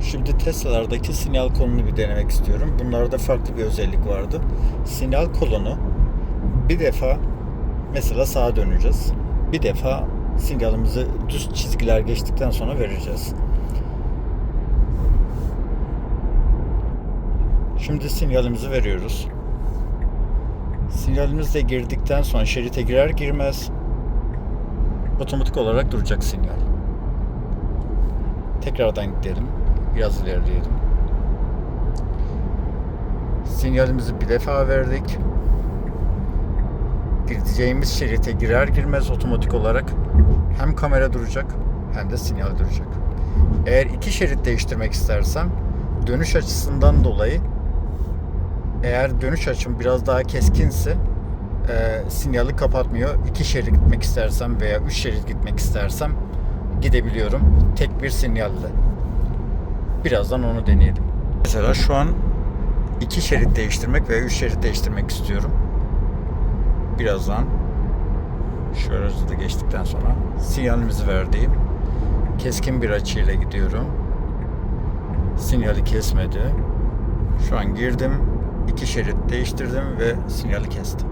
Şimdi Tesla'lardaki sinyal kolunu bir denemek istiyorum. Bunlarda farklı bir özellik vardı. Sinyal kolunu bir defa mesela sağa döneceğiz. Bir defa sinyalimizi düz çizgiler geçtikten sonra vereceğiz. Şimdi sinyalimizi veriyoruz. Sinyalimiz de girdikten sonra şerite girer girmez otomatik olarak duracak sinyal. Tekrardan gidelim. Biraz ilerleyelim. Sinyalimizi bir defa verdik. Gideceğimiz şerite girer girmez otomatik olarak hem kamera duracak hem de sinyal duracak. Eğer iki şerit değiştirmek istersem dönüş açısından dolayı eğer dönüş açım biraz daha keskinse e, sinyali kapatmıyor. İki şerit gitmek istersem veya üç şerit gitmek istersem gidebiliyorum. Tek bir sinyalle. Birazdan onu deneyelim. Mesela şu an iki şerit değiştirmek veya üç şerit değiştirmek istiyorum. Birazdan aracı da geçtikten sonra sinyalimizi verdiğim keskin bir açıyla gidiyorum. Sinyali kesmedi. Şu an girdim. iki şerit değiştirdim ve sinyali kestim.